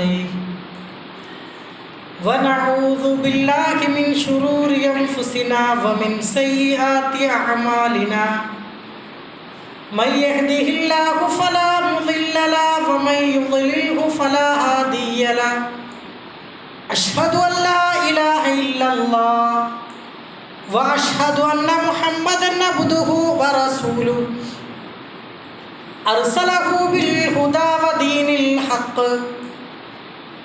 عليه ونعوذ بالله من شرور أنفسنا ومن سيئات أعمالنا. من يهده الله فلا مضل له ومن يضلله فلا هادي له. أشهد أن لا إله إلا الله. وأشهد أن محمدا عبده ورسوله. أرسله بالهدى ودين الحق.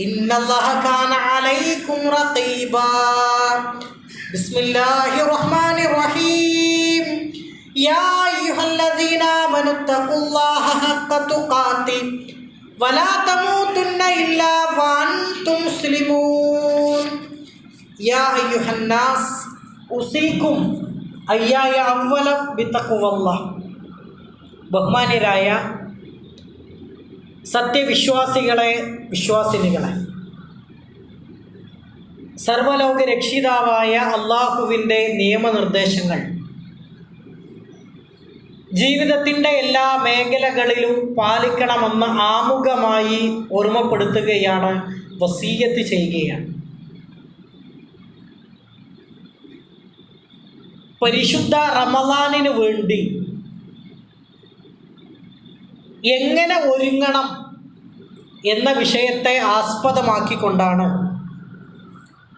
إن الله كان عليكم رقيبا بسم الله الرحمن الرحيم يا أيها الذين آمنوا اتقوا الله حق تقاته ولا تموتن إلا وأنتم مسلمون يا أيها الناس أوصيكم أياي أولا بتقوى الله بهماني رايا സത്യവിശ്വാസികളെ വിശ്വാസിനികളെ. സർവലോക രക്ഷിതാവായ അള്ളാഹുവിന്റെ നിയമനിർദ്ദേശങ്ങൾ. ജീവിതത്തിന്റെ എല്ലാ മേഖലകളിലും പാലിക്കണമെന്ന് ആമുഖമായി ഓർമ്മപ്പെടുത്തുകയാണ് വസീയത്ത് ചെയ്യുകയാണ്. പരിശുദ്ധ റമലാനിന് വേണ്ടി എങ്ങനെ ഒരുങ്ങണം എന്ന വിഷയത്തെ ആസ്പദമാക്കിക്കൊണ്ടാണ്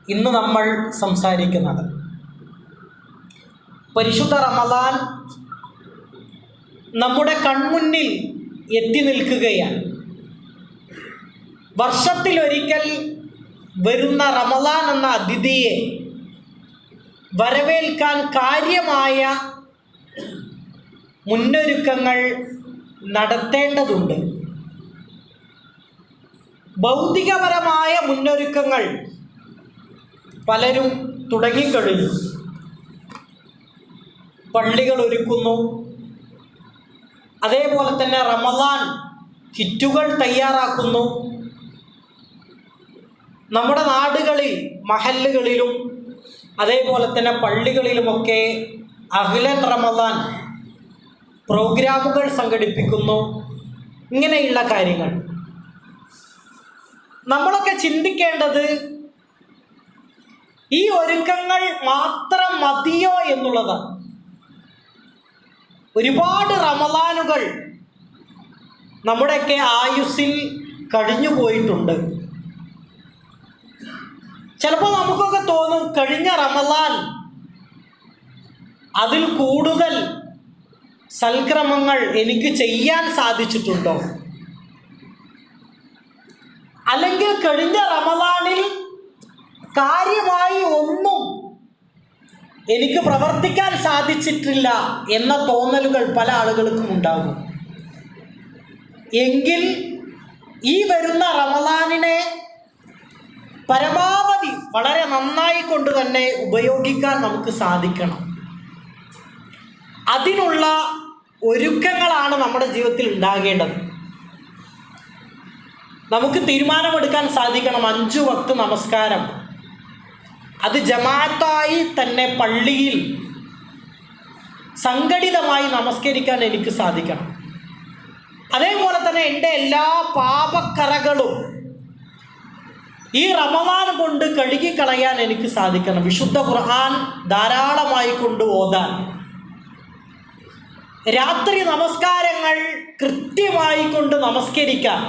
ഇന്ന് നമ്മൾ സംസാരിക്കുന്നത്. പരിശുദ്ധ റമദാൻ നമ്മുടെ കൺമുന്നിൽ എത്തി നിൽക്കുകയാണ്. വർഷത്തിലൊരിക്കൽ വരുന്ന റമദാൻ എന്ന അതിഥിയെ വരവേൽക്കാൻ കാര്യമായ മുന്നൊരുക്കങ്ങൾ നടത്തേണ്ടതുണ്ട്. ഭൗതികപരമായ മുന്നൊരുക്കങ്ങൾ പലരും തുടങ്ങിക്കഴിഞ്ഞു. പള്ളികൾ ഒരുക്കുന്നു. അതേപോലെ തന്നെ റമദാൻ കിറ്റുകൾ തയ്യാറാക്കുന്നു. നമ്മുടെ നാടുകളിൽ മഹല്ലുകളിലും അതേപോലെ തന്നെ പള്ളികളിലുമൊക്കെ അഖിലൻ റമദാൻ പ്രോഗ്രാമുകൾ സംഘടിപ്പിക്കുന്നു. ഇങ്ങനെയുള്ള കാര്യങ്ങൾ. നമ്മളൊക്കെ ചിന്തിക്കേണ്ടത് ഈ ഒരുക്കങ്ങൾ മാത്രം മതിയോ എന്നുള്ളതാണ്. ഒരുപാട് റമദാനുകൾ നമ്മുടെയൊക്കെ ആയുസ്സിൽ കഴിഞ്ഞു പോയിട്ടുണ്ട്. ചിലപ്പോൾ നമുക്കൊക്കെ തോന്നും കഴിഞ്ഞ റമദാൻ അതിൽ കൂടുതൽ സൽക്രമങ്ങൾ എനിക്ക് ചെയ്യാൻ സാധിച്ചിട്ടുണ്ടോ? അല്ലെങ്കിൽ കഴിഞ്ഞ റമദാനിൽ കാര്യമായി ഒന്നും എനിക്ക് പ്രവർത്തിക്കാൻ സാധിച്ചിട്ടില്ല എന്ന തോന്നലുകൾ പല ആളുകൾക്കും ഉണ്ടാകും. എങ്കിൽ ഈ വരുന്ന റമദാനിനെ പരമാവധി വളരെ നന്നായി കൊണ്ട് തന്നെ ഉപയോഗിക്കാൻ നമുക്ക് സാധിക്കണം. അതിനുള്ള ഒരുക്കങ്ങളാണ് നമ്മുടെ ജീവിതത്തിൽ ഉണ്ടാകേണ്ടത്. നമുക്ക് തീരുമാനമെടുക്കാൻ സാധിക്കണം. അഞ്ചു വക്ത് നമസ്കാരം. അത് ജമാഅത്തായി തന്നെ പള്ളിയിൽ സംഘടിതമായി നമസ്കരിക്കാൻ എനിക്ക് സാധിക്കണം. അതേപോലെ തന്നെ എന്റെ എല്ലാ പാപക്കറകളും ഈ റമവാൻ കൊണ്ട് കഴുകിക്കളയാൻ എനിക്ക് സാധിക്കണം. വിശുദ്ധ ഖുർആൻ ധാരാളമായി കൊണ്ട് ഓതാൻ. രാത്രി നമസ്കാരങ്ങൾ കൃത്യമായി കൊണ്ട് നമസ്കരിക്കാൻ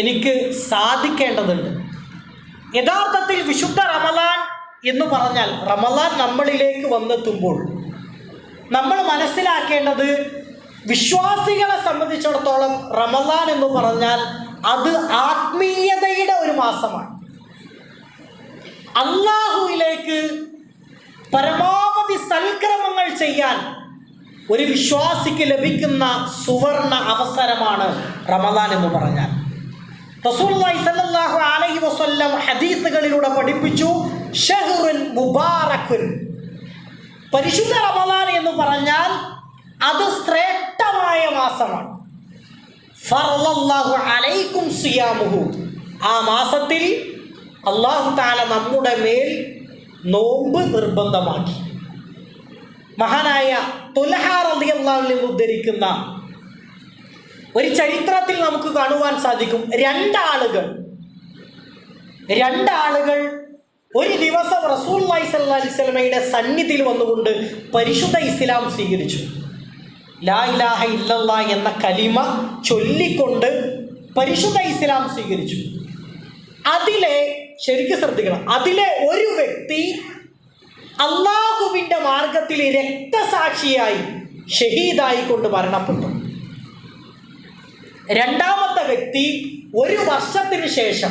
എനിക്ക് സാധിക്കേണ്ടതുണ്ട്. യഥാർത്ഥത്തിൽ വിശുദ്ധ റമലാൻ എന്ന് പറഞ്ഞാൽ റമലാൻ നമ്മളിലേക്ക് വന്നെത്തുമ്പോൾ നമ്മൾ മനസ്സിലാക്കേണ്ടത് വിശ്വാസികളെ സംബന്ധിച്ചിടത്തോളം റമലാൻ എന്ന് പറഞ്ഞാൽ അത് ആത്മീയതയുടെ ഒരു മാസമാണ്. അള്ളാഹുവിലേക്ക് പരമാവധി സൽക്രമങ്ങൾ ചെയ്യാൻ ഒരു വിശ്വാസിക്ക് ലഭിക്കുന്ന സുവർണ അവസരമാണ് റമദാൻ എന്ന് പറഞ്ഞാൽ. റസൂലുള്ളാഹി സ്വല്ലല്ലാഹു അലൈഹി വസല്ലം ഹദീസുകളിലൂടെ പഠിപ്പിച്ചു ഷഹ്റുൻ മുബാറക്കുൻ. പരിശുദ്ധ റമദാൻ എന്ന് പറഞ്ഞാൽ അത് ശ്രേഷ്ഠമായ മാസമാണ്. ഫറളല്ലാഹു അലൈക്കും സിയാമുഹു. ആ മാസത്തിൽ അള്ളാഹു താല നമ്മുടെ മേൽ നോമ്പ് നിർബന്ധമാക്കി. മഹാനായ തുലഹാർ ഉദ്ധരിക്കുന്ന ഒരു ചരിത്രത്തിൽ നമുക്ക് കാണുവാൻ സാധിക്കും. രണ്ടാളുകൾ. രണ്ടാളുകൾ ഒരു ദിവസം റസൂൽ സല്ലല്ലാഹു അലൈഹി സ്വലമയുടെ സന്നിധിയിൽ വന്നുകൊണ്ട് പരിശുദ്ധ ഇസ്ലാം സ്വീകരിച്ചു. ലാ ഇലാഹ ഇല്ലല്ല എന്ന കലിമ ചൊല്ലിക്കൊണ്ട് പരിശുദ്ധ ഇസ്ലാം സ്വീകരിച്ചു. അതിലെ ശരിക്കും ശ്രദ്ധിക്കണം. അതിലെ ഒരു വ്യക്തി അള്ളാഹുവിന്റെ മാർഗത്തിൽ രക്തസാക്ഷിയായി ഷഹീദായി കൊണ്ട് മരണപ്പെട്ടു. രണ്ടാമത്തെ വ്യക്തി ഒരു വർഷത്തിന് ശേഷം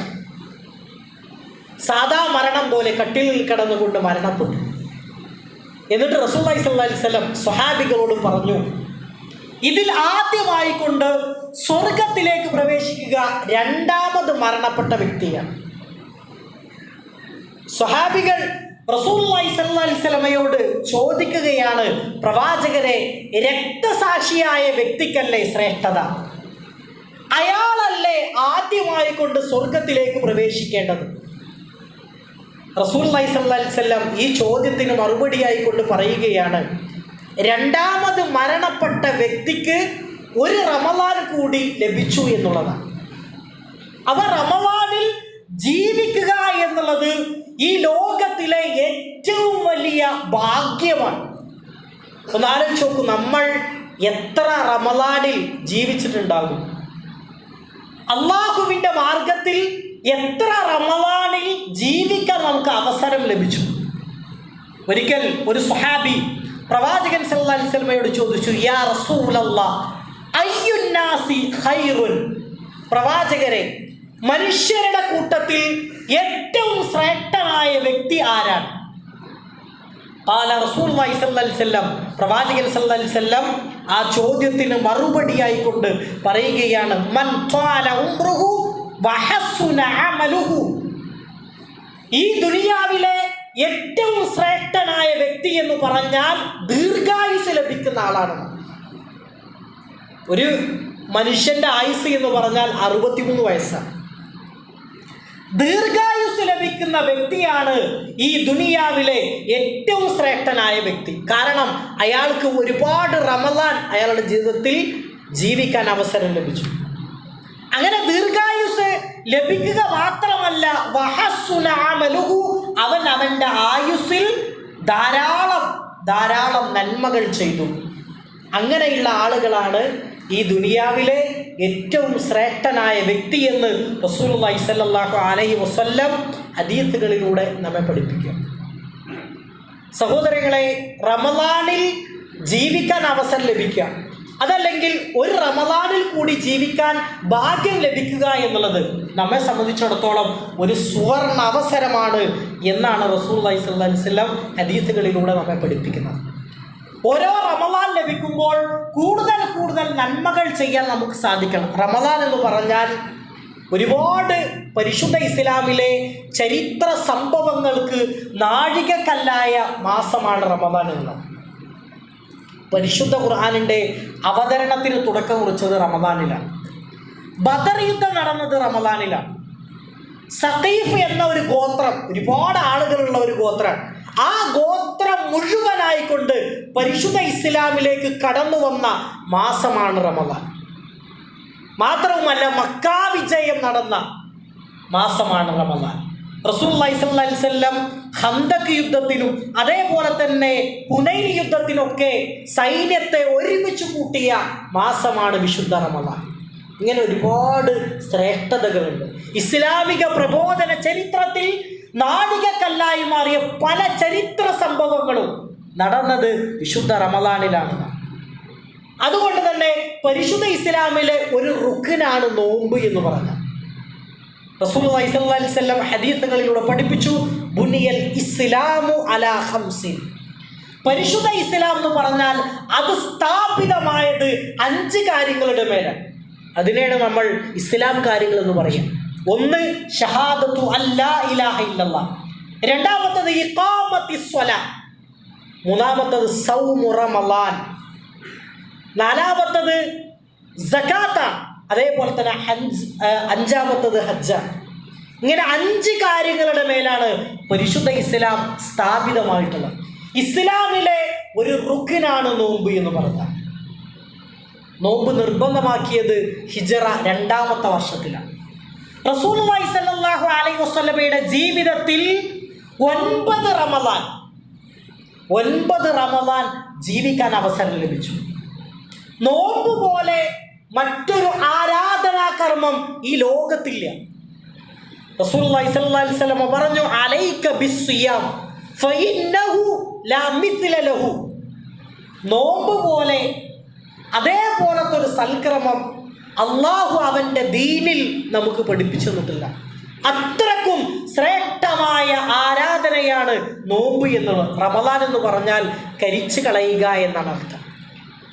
സാധാ മരണം പോലെ കട്ടിലിൽ കിടന്നുകൊണ്ട് മരണപ്പെട്ടു. എന്നിട്ട് അലൈഹി വസല്ലം സ്വഹാബികളോട് പറഞ്ഞു ഇതിൽ ആദ്യമായി കൊണ്ട് സ്വർഗത്തിലേക്ക് പ്രവേശിക്കുക രണ്ടാമത് മരണപ്പെട്ട വ്യക്തിയാണ്. സ്വഹാബികൾ വസല്ലമയോട് ചോദിക്കുകയാണ് പ്രവാചകരെ രക്തസാക്ഷിയായ വ്യക്തിക്കല്ലേ ശ്രേഷ്ഠത? അയാളല്ലേ ആദ്യമായി കൊണ്ട് സ്വർഗത്തിലേക്ക് പ്രവേശിക്കേണ്ടത് റസൂൽ അലൈവല്ലം ഈ ചോദ്യത്തിന് മറുപടിയായി കൊണ്ട് പറയുകയാണ് രണ്ടാമത് മരണപ്പെട്ട വ്യക്തിക്ക് ഒരു റമവാൻ കൂടി ലഭിച്ചു എന്നുള്ളതാണ്. അവ റമദാനിൽ ജീവിക്കുക എന്നുള്ളത് ഈ ലോകത്തിലെ ഏറ്റവും വലിയ ഭാഗ്യമാണ്. ഒന്ന് ആലോചിച്ച് നോക്കൂ നമ്മൾ എത്ര റമദാനിൽ ജീവിച്ചിട്ടുണ്ടാകും? അള്ളാഹുവിന്റെ മാർഗത്തിൽ എത്ര റമദാനിൽ ജീവിക്കാൻ നമുക്ക് അവസരം ലഭിച്ചു? ഒരിക്കൽ ഒരു സുഹാബി പ്രവാചകൻ സല്ലാ അലൈഹി വസല്ലമയോട് ചോദിച്ചു യാ റസൂലല്ലാ അയ്യുന്നാസി ഖൈറുൻ? പ്രവാചകരെ മനുഷ്യരുടെ കൂട്ടത്തിൽ ഏറ്റവും ശ്രേഷ്ഠനായ വ്യക്തി ആരാണ്? പാല റസൂൽ വൈസല്ലം പ്രവാചകൻ സല്ലം ആ ചോദ്യത്തിന് മറുപടിയായി കൊണ്ട് പറയുകയാണ് മൻ ഈ ദുനിയാവിലെ ഏറ്റവും ശ്രേഷ്ഠനായ വ്യക്തി എന്ന് പറഞ്ഞാൽ ദീർഘായുസ് ലഭിക്കുന്ന ആളാണ്. ഒരു മനുഷ്യന്റെ ആയുസ് എന്ന് പറഞ്ഞാൽ അറുപത്തിമൂന്ന് വയസ്സാണ്. ദീർഘായുസ് ലഭിക്കുന്ന വ്യക്തിയാണ് ഈ ദുനിയാവിലെ ഏറ്റവും ശ്രേഷ്ഠനായ വ്യക്തി. കാരണം അയാൾക്ക് ഒരുപാട് റമദാൻ അയാളുടെ ജീവിതത്തിൽ ജീവിക്കാൻ അവസരം ലഭിച്ചു. അങ്ങനെ ദീർഘായുസ് ലഭിക്കുക മാത്രമല്ല അവൻ അവന്റെ ആയുസ്സിൽ ധാരാളം ധാരാളം നന്മകൾ ചെയ്തു. അങ്ങനെയുള്ള ആളുകളാണ് ഈ ദുനിയാവിലെ ഏറ്റവും ശ്രേഷ്ഠനായ വ്യക്തി എന്ന് റസൂലുള്ളാഹി സ്വല്ലല്ലാഹു അലഹി വസല്ലം ഹദീസുകളിലൂടെ നമ്മെ പഠിപ്പിക്കും. സഹോദരങ്ങളെ റമദാനിൽ ജീവിക്കാൻ അവസരം ലഭിക്കുക. അതല്ലെങ്കിൽ ഒരു റമദാനിൽ കൂടി ജീവിക്കാൻ ഭാഗ്യം ലഭിക്കുക എന്നുള്ളത് നമ്മെ സംബന്ധിച്ചിടത്തോളം ഒരു സുവർണ അവസരമാണ് എന്നാണ് റസൂൽ അലൈഹി സ്വല്ലം ഹദീസുകളിലൂടെ നമ്മെ പഠിപ്പിക്കുന്നത്. ഓരോ റമദാൻ ലഭിക്കുമ്പോൾ കൂടുതൽ കൂടുതൽ നന്മകൾ ചെയ്യാൻ നമുക്ക് സാധിക്കണം. റമദാൻ എന്ന് പറഞ്ഞാൽ ഒരുപാട് പരിശുദ്ധ ഇസ്ലാമിലെ ചരിത്ര സംഭവങ്ങൾക്ക് നാഴികക്കല്ലായ മാസമാണ് റമദാൻ എന്ന്. പരിശുദ്ധ ഖുർആാനിന്റെ അവതരണത്തിന് തുടക്കം കുറിച്ചത് റമദാനിലാണ് ബദർ യുദ്ധം നടന്നത് റമദാനിലാണ് സഖീഫ് എന്ന ഒരു ഗോത്രം ഒരുപാട് ആളുകളുള്ള ഒരു ഗോത്രമാണ് ആ ഗോത്രം മുഴുവനായിക്കൊണ്ട് പരിശുദ്ധ ഇസ്ലാമിലേക്ക് കടന്നു വന്ന മാസമാണ് റമദാൻ. മാത്രവുമല്ല മക്കാ വിജയം നടന്ന മാസമാണ് റമദാൻ. റസൂല്ലം ഹന്തക് യുദ്ധത്തിനും അതേപോലെ തന്നെ പുനൈ യുദ്ധത്തിനൊക്കെ സൈന്യത്തെ ഒരുമിച്ച് കൂട്ടിയ മാസമാണ് വിശുദ്ധ റമദാൻ. ഇങ്ങനെ ഒരുപാട് ശ്രേഷ്ഠതകളുണ്ട്. ഇസ്ലാമിക പ്രബോധന ചരിത്രത്തിൽ നാഴികക്കല്ലായി മാറിയ പല ചരിത്ര സംഭവങ്ങളും നടന്നത് വിശുദ്ധ റമദാനിലാണ്. അതുകൊണ്ട് തന്നെ പരിശുദ്ധ ഇസ്ലാമിലെ ഒരു റുക്കിനാണ് നോമ്പ് എന്ന് പറഞ്ഞത്. റസൂൽ വൈസല്ലം ഹദീസുകളിലൂടെ പഠിപ്പിച്ചു ബുനിയൽ ഇസ്ലാമു അലാ ഹംസിൻ പരിശുദ്ധ ഇസ്ലാം എന്ന് പറഞ്ഞാൽ അത് സ്ഥാപിതമായത് അഞ്ച് കാര്യങ്ങളുടെ മേലാണ്. അതിനെയാണ് നമ്മൾ ഇസ്ലാം കാര്യങ്ങൾ എന്ന് പറയുക. ഒന്ന് ഷഹാദത്തു അല്ലാ ഇലാഹ ഇല്ലല്ല രണ്ടാമത്തത് ഇഖാമത്തി സ്വല. മൂന്നാമത്തത് സൗമു റമളാൻ. നാലാമത്തത് അതേപോലെ തന്നെ ഹഞ്ച് അഞ്ചാമത്തത് ഹജ്ജ. ഇങ്ങനെ അഞ്ച് കാര്യങ്ങളുടെ മേലാണ് പരിശുദ്ധ ഇസ്ലാം സ്ഥാപിതമായിട്ടുള്ളത്. ഇസ്ലാമിലെ ഒരു റുക്കിനാണ് നോമ്പ് എന്ന് പറഞ്ഞാൽ. നോമ്പ് നിർബന്ധമാക്കിയത് ഹിജറ രണ്ടാമത്തെ വർഷത്തിലാണ്. റസൂൽ സല്ലല്ലാഹു അലൈഹി വസല്ലമയുടെ ജീവിതത്തിൽ ഒൻപത് റമദാൻ ഒൻപത് റമദാൻ ജീവിക്കാൻ അവസരം ലഭിച്ചു. നോമ്പ് പോലെ മറ്റൊരു ആരാധനാ കർമ്മം ഈ ലോകത്തില്ല. റസൂൽ വസല്ലമ പറഞ്ഞു അലൈക ബിസ്സിയാം ഫഇന്നഹു ലാ നോമ്പ് പോലെ അതേപോലത്തെ ഒരു സൽക്രമം അള്ളാഹു അവന്റെ ദീനിൽ നമുക്ക് പഠിപ്പിച്ചു തന്നിട്ടില്ല. അത്രക്കും ശ്രേഷ്ഠമായ ആരാധനയാണ് നോമ്പ് എന്നുള്ളത്. റമദാൻ എന്ന് പറഞ്ഞാൽ കരിച്ചു കളയുക എന്നാണ് അർത്ഥം.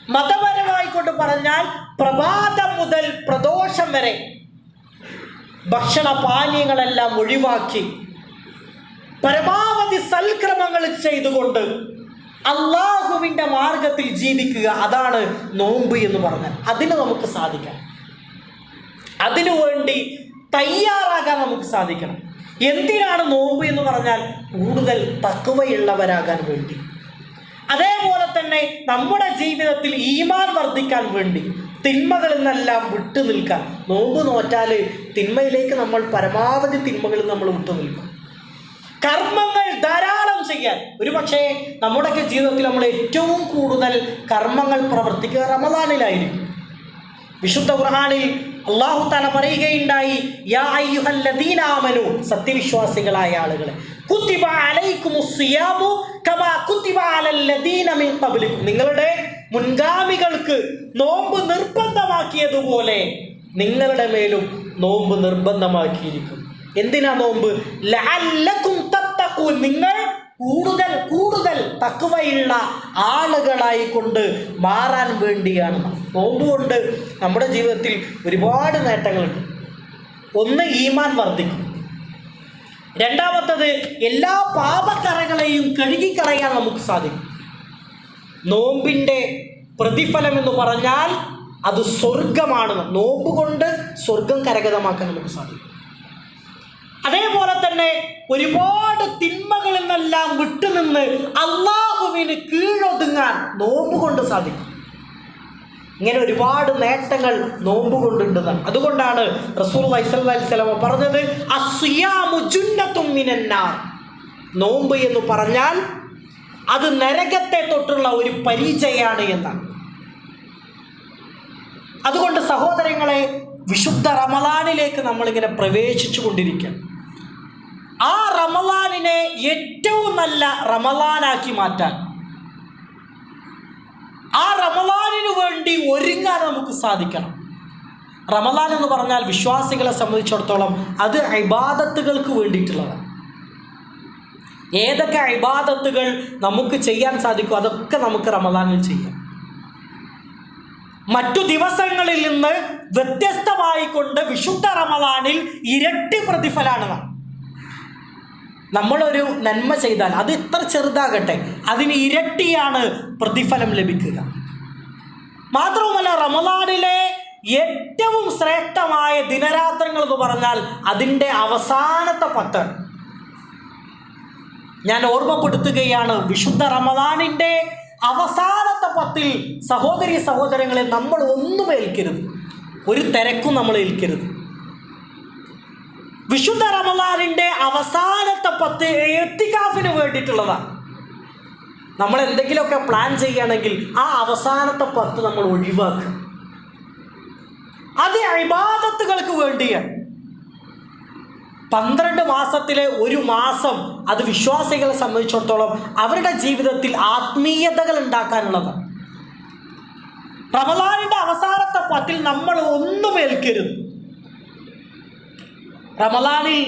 മതപരമായിക്കൊണ്ട് പറഞ്ഞാൽ പ്രഭാതം മുതൽ പ്രദോഷം വരെ ഭക്ഷണ പാനീയങ്ങളെല്ലാം ഒഴിവാക്കി പരമാവധി സൽക്രമങ്ങൾ ചെയ്തുകൊണ്ട് അള്ളാഹുവിന്റെ മാർഗത്തിൽ ജീവിക്കുക അതാണ് നോമ്പ് എന്ന് പറഞ്ഞാൽ. അതിന് നമുക്ക് സാധിക്കണം അതിനു വേണ്ടി തയ്യാറാകാൻ നമുക്ക് സാധിക്കണം. എന്തിനാണ് നോമ്പ് എന്ന് പറഞ്ഞാൽ കൂടുതൽ തക്കുവയുള്ളവരാകാൻ വേണ്ടി. അതേപോലെ തന്നെ നമ്മുടെ ജീവിതത്തിൽ ഈമാൻ വർദ്ധിക്കാൻ വേണ്ടി തിന്മകളിൽ നിന്നെല്ലാം വിട്ടു നിൽക്കാൻ. നോമ്പ് നോറ്റാൽ തിന്മയിലേക്ക് നമ്മൾ പരമാവധി തിന്മകളിൽ നമ്മൾ വിട്ടു നിൽക്കും. കർമ്മങ്ങൾ ധാരാളം ചെയ്യാൻ. ഒരു പക്ഷേ നമ്മുടെയൊക്കെ ജീവിതത്തിൽ നമ്മൾ ഏറ്റവും കൂടുതൽ കർമ്മങ്ങൾ പ്രവർത്തിക്കുക റമദാനിലായിരിക്കും. വിശുദ്ധ ഖുർആനിൽ അള്ളാഹു തല പറയുകയുണ്ടായി സത്യവിശ്വാസികളായ ആളുകളെ. നിങ്ങളുടെ മുൻഗാമികൾക്ക് നോമ്പ് നിർബന്ധമാക്കിയതുപോലെ നിങ്ങളുടെ മേലും നോമ്പ് നിർബന്ധമാക്കിയിരിക്കും എന്തിനാ നോമ്പ്? നിങ്ങൾ കൂടുതൽ കൂടുതൽ തക്കുവയുള്ള ആളുകളായി കൊണ്ട് മാറാൻ വേണ്ടിയാണ് നോമ്പ് കൊണ്ട് നമ്മുടെ ജീവിതത്തിൽ ഒരുപാട് നേട്ടങ്ങളുണ്ട്. ഒന്ന് ഈമാൻ വർദ്ധിക്കും. രണ്ടാമത്തത് എല്ലാ പാപക്കറകളെയും കഴുകിക്കളയാൻ നമുക്ക് സാധിക്കും. നോമ്പിന്റെ പ്രതിഫലം എന്ന് പറഞ്ഞാൽ അത് സ്വർഗമാണ് നോമ്പുകൊണ്ട് സ്വർഗം കരഗതമാക്കാൻ നമുക്ക് സാധിക്കും. അതേപോലെ തന്നെ ഒരുപാട് തിന്മകളിൽ നിന്നെല്ലാം വിട്ടുനിന്ന് അള്ളാഹുവിന് കീഴൊതുങ്ങാൻ നോമ്പ് കൊണ്ട് സാധിക്കും. ഇങ്ങനെ ഒരുപാട് നേട്ടങ്ങൾ നോമ്പ് കൊണ്ടുണ്ടെന്നാണ് അതുകൊണ്ടാണ് റസൂൽ വൈസലമ പറഞ്ഞത് നോമ്പ് എന്ന് പറഞ്ഞാൽ അത് നരകത്തെ തൊട്ടുള്ള ഒരു പരിചയാണ് എന്നാണ്. അതുകൊണ്ട് സഹോദരങ്ങളെ വിശുദ്ധ റമലാനിലേക്ക് നമ്മളിങ്ങനെ പ്രവേശിച്ചു കൊണ്ടിരിക്കുക ആ റമലാനിനെ ഏറ്റവും നല്ല റമലാനാക്കി മാറ്റാൻ. ആ റമലാനിനു വേണ്ടി ഒരുങ്ങാൻ നമുക്ക് സാധിക്കണം. റമലാൻ എന്ന് പറഞ്ഞാൽ വിശ്വാസികളെ സംബന്ധിച്ചിടത്തോളം അത് അബാദത്തുകൾക്ക് വേണ്ടിയിട്ടുള്ളതാണ്. ഏതൊക്കെ അബാദത്തുകൾ നമുക്ക് ചെയ്യാൻ സാധിക്കും അതൊക്കെ നമുക്ക് റമലാനിൽ ചെയ്യാം. മറ്റു ദിവസങ്ങളിൽ നിന്ന് വ്യത്യസ്തമായിക്കൊണ്ട് വിശുദ്ധ റമലാനിൽ ഇരട്ടി പ്രതിഫലാണ് നാം നമ്മളൊരു നന്മ ചെയ്താൽ അത് ഇത്ര ചെറുതാകട്ടെ അതിന് ഇരട്ടിയാണ് പ്രതിഫലം ലഭിക്കുക. മാത്രവുമല്ല റമദാനിലെ ഏറ്റവും ശ്രേഷ്ഠമായ ദിനരാത്രങ്ങൾ എന്ന് പറഞ്ഞാൽ അതിന്റെ അവസാനത്തെ പത്ത്. ഞാൻ ഓർമ്മപ്പെടുത്തുകയാണ് വിശുദ്ധ റമദാനിന്റെ അവസാനത്തെ പത്തിൽ സഹോദരി സഹോദരങ്ങളെ നമ്മൾ ഒന്നും ഏൽക്കരുത്. ഒരു തിരക്കും നമ്മൾ ഏൽക്കരുത്. വിശുദ്ധ റമദാനിന്റെ അവസാനത്തെ പത്ത് എത്തിക്കാഫിന് വേണ്ടിയിട്ടുള്ളതാണ് നമ്മൾ എന്തെങ്കിലുമൊക്കെ പ്ലാൻ ചെയ്യുകയാണെങ്കിൽ ആ അവസാനത്തെ പത്ത് നമ്മൾ ഒഴിവാക്കുക. അത് അഴിബാദത്തുകൾക്ക് വേണ്ടിയാണ് പന്ത്രണ്ട് മാസത്തിലെ ഒരു മാസം അത് വിശ്വാസികളെ സംബന്ധിച്ചിടത്തോളം അവരുടെ ജീവിതത്തിൽ ആത്മീയതകൾ ഉണ്ടാക്കാനുള്ളതാണ് റമലാനിന്റെ അവസാനത്തെ പത്തിൽ നമ്മൾ ഒന്നും ഏൽക്കരുത്. റമദാനിൽ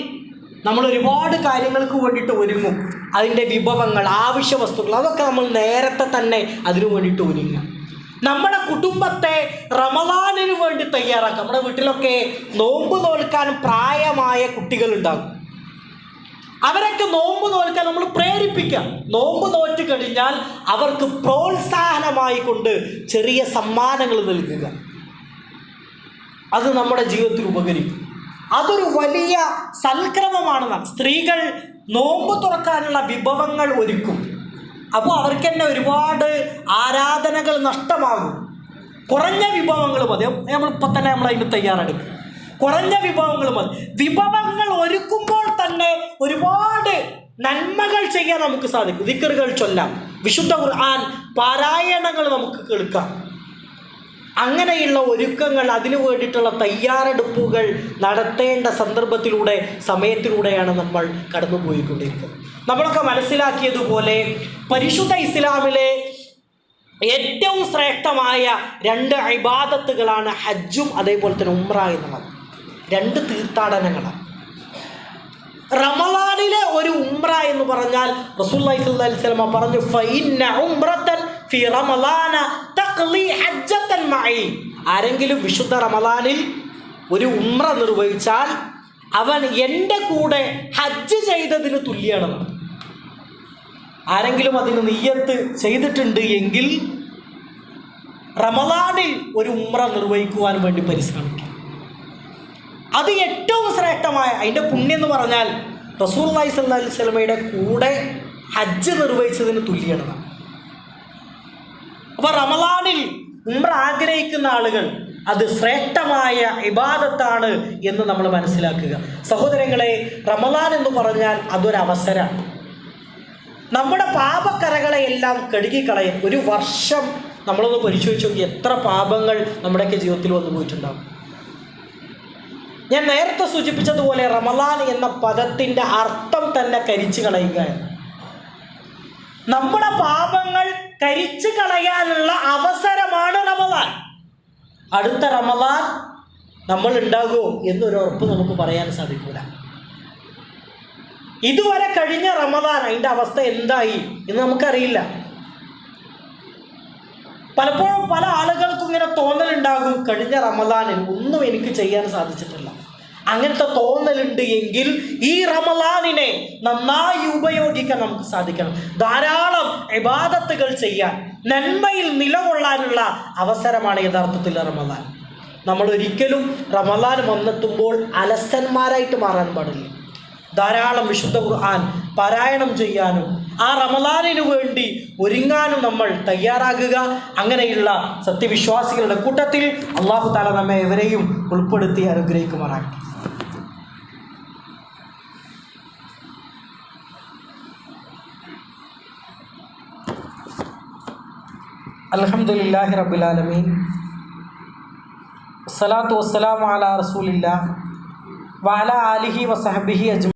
നമ്മൾ ഒരുപാട് കാര്യങ്ങൾക്ക് വേണ്ടിയിട്ട് ഒരുങ്ങും. അതിന്റെ വിഭവങ്ങൾ ആവശ്യ വസ്തുക്കൾ അതൊക്കെ നമ്മൾ നേരത്തെ തന്നെ അതിനു വേണ്ടിയിട്ട് ഒരുങ്ങുക നമ്മുടെ കുടുംബത്തെ റമദാനിന് വേണ്ടി തയ്യാറാക്കുക നമ്മുടെ വീട്ടിലൊക്കെ നോമ്പ് നോൽക്കാൻ പ്രായമായ കുട്ടികളുണ്ടാകും. അവരൊക്കെ നോമ്പ് നോൽക്കാൻ നമ്മൾ പ്രേരിപ്പിക്കാം. നോമ്പ് നോറ്റ് കഴിഞ്ഞാൽ അവർക്ക് പ്രോത്സാഹനമായി കൊണ്ട് ചെറിയ സമ്മാനങ്ങൾ നൽകുക. അത് നമ്മുടെ ജീവിതത്തിൽ ഉപകരിക്കും. അതൊരു വലിയ സൽക്രമമാണ് സ്ത്രീകൾ നോമ്പ് തുറക്കാനുള്ള വിഭവങ്ങൾ ഒരുക്കും. അപ്പോൾ അവർക്ക് തന്നെ ഒരുപാട് ആരാധനകൾ നഷ്ടമാകും. കുറഞ്ഞ വിഭവങ്ങൾ മതി. നമ്മളിപ്പോൾ തന്നെ നമ്മൾ അതിന് തയ്യാറെടുക്കും. കുറഞ്ഞ വിഭവങ്ങൾ മതി. വിഭവങ്ങൾ ഒരുക്കുമ്പോൾ തന്നെ ഒരുപാട് നന്മകൾ ചെയ്യാൻ നമുക്ക് സാധിക്കും. ദിക്കറുകൾ ചൊല്ലാം. വിശുദ്ധ ഖുർആൻ പാരായണങ്ങൾ നമുക്ക് കേൾക്കാം. അങ്ങനെയുള്ള ഒരുക്കങ്ങൾ അതിനു വേണ്ടിയിട്ടുള്ള തയ്യാറെടുപ്പുകൾ നടത്തേണ്ട സന്ദർഭത്തിലൂടെ സമയത്തിലൂടെയാണ് നമ്മൾ കടന്നുപോയിക്കൊണ്ടിരിക്കുന്നത്. നമ്മളൊക്കെ മനസ്സിലാക്കിയതുപോലെ പരിശുദ്ധ ഇസ്ലാമിലെ ഏറ്റവും ശ്രേഷ്ഠമായ രണ്ട് ഇബാദത്തുകളാണ് ഹജ്ജും അതേപോലെ തന്നെ ഉമ്ര എന്നുള്ളത്. രണ്ട് തീർത്ഥാടനങ്ങളാണ്. റമലാനിലെ ഒരു ഉംറ എന്ന് പറഞ്ഞാൽ റസൂല്ലി സ്വല്ലമ പറഞ്ഞു ഫൈന ഉംറത്തൻ ഫി റമലാന ആരെങ്കിലും വിശുദ്ധ റമലാനിൽ ഒരു ഉമ്ര നിർവഹിച്ചാൽ അവൻ എന്റെ കൂടെ ഹജ്ജ് ചെയ്തതിന് തുല്യമാണ് ആരെങ്കിലും അതിന് നെയ്യത്ത് ചെയ്തിട്ടുണ്ട് എങ്കിൽ റമലാനിൽ ഒരു ഉമ്ര നിർവഹിക്കുവാൻ വേണ്ടി പരിശ്രമിക്കും. അത് ഏറ്റവും ശ്രേഷ്ഠമായ അതിന്റെ പുണ്യം എന്ന് പറഞ്ഞാൽ റസൂൽ അലൈഹി സ്വല്ലാ അലൈഹി സ്വലമയുടെ കൂടെ ഹജ്ജ് നിർവഹിച്ചതിന് തുല്യമാണ് അപ്പോൾ റമലാനിൽ ഉംറ ആഗ്രഹിക്കുന്ന ആളുകൾ അത് ശ്രേഷ്ഠമായ ഇബാദത്താണ് എന്ന് നമ്മൾ മനസ്സിലാക്കുക. സഹോദരങ്ങളെ റമലാൻ എന്ന് പറഞ്ഞാൽ അതൊരു അവസരമാണ്. നമ്മുടെ പാപക്കറകളെയെല്ലാം കഴുകിക്കളയാൻ ഒരു വർഷം നമ്മളൊന്ന് പരിശോധിച്ച് നോക്കി എത്ര പാപങ്ങൾ നമ്മുടെയൊക്കെ ജീവിതത്തിൽ വന്നു പോയിട്ടുണ്ടാകും ഞാൻ നേരത്തെ സൂചിപ്പിച്ചതുപോലെ റമലാൻ എന്ന പദത്തിന്റെ അർത്ഥം തന്നെ കരിച്ചു കളയുക നമ്മുടെ പാപങ്ങൾ കരിച്ചു കളയാനുള്ള അവസരമാണ് റമദാൻ. അടുത്ത റമദാൻ നമ്മൾ ഉണ്ടാകുമോ എന്നൊരു ഉറപ്പ് നമുക്ക് പറയാൻ സാധിക്കില്ല ഇതുവരെ കഴിഞ്ഞ റമദാൻ അതിന്റെ അവസ്ഥ എന്തായി എന്ന് നമുക്കറിയില്ല. പലപ്പോഴും പല ആളുകൾക്കും ഇങ്ങനെ തോന്നലുണ്ടാകും കഴിഞ്ഞ റമദാനിൽ ഒന്നും എനിക്ക് ചെയ്യാൻ സാധിച്ചിട്ടില്ല. അങ്ങനത്തെ തോന്നലുണ്ട് എങ്കിൽ ഈ റമലാനിനെ നന്നായി ഉപയോഗിക്കാൻ നമുക്ക് സാധിക്കണം. ധാരാളം ഇബാദത്തുകൾ ചെയ്യാൻ നന്മയിൽ നിലകൊള്ളാനുള്ള അവസരമാണ് യഥാർത്ഥത്തിൽ റമലാൻ. നമ്മൾ ഒരിക്കലും റമലാൻ വന്നെത്തുമ്പോൾ അലസന്മാരായിട്ട് മാറാൻ പാടില്ല. ധാരാളം വിശുദ്ധ ഖുർആൻ പാരായണം ചെയ്യാനും ആ റമലാനിനു വേണ്ടി ഒരുങ്ങാനും നമ്മൾ തയ്യാറാകുക. അങ്ങനെയുള്ള സത്യവിശ്വാസികളുടെ കൂട്ടത്തിൽ അള്ളാഹു താല നമ്മെ എവരെയും ഉൾപ്പെടുത്തി അനുഗ്രഹിക്കുമാറാകട്ടെ. আলহামদুলিল্লাহ রবিল আলমিন সালাত ওসালাম আলা রসুলিল্লাহ ওয়ালা আলিহি ওসাহবিহি আজমা